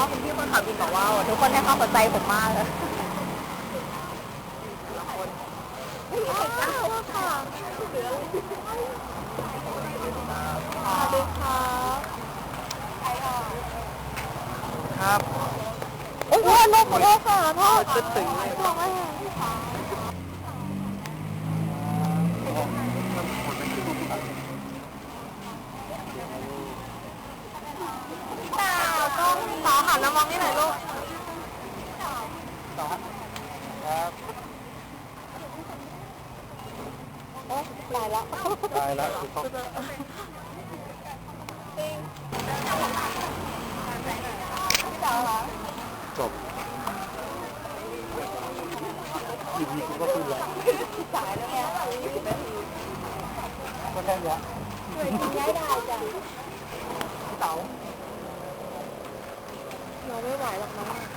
บินบอกว่าทุกคนให้ความสนใจผมมากเลยไม่มีใครกล้าว่าค่ะสวัสดีครับใครอะครับ โอ้ยพ่อลูกขอโทษค่ะพ่อจะถึงเลยบอกว่าตาต้องตาหั นมามองนี่หน่อยลูกครับโอ้ตายแล้วได้แล้วถูกต้องจบอีพีกูก็ขึ้นแล้วสายแล้วเนี่ยยี่สิบนาทีก็แค่นี้เหนื่อยกินย้ายได้จ้ะพี่เต๋าเรา ไม่ไหวหรอกน้อง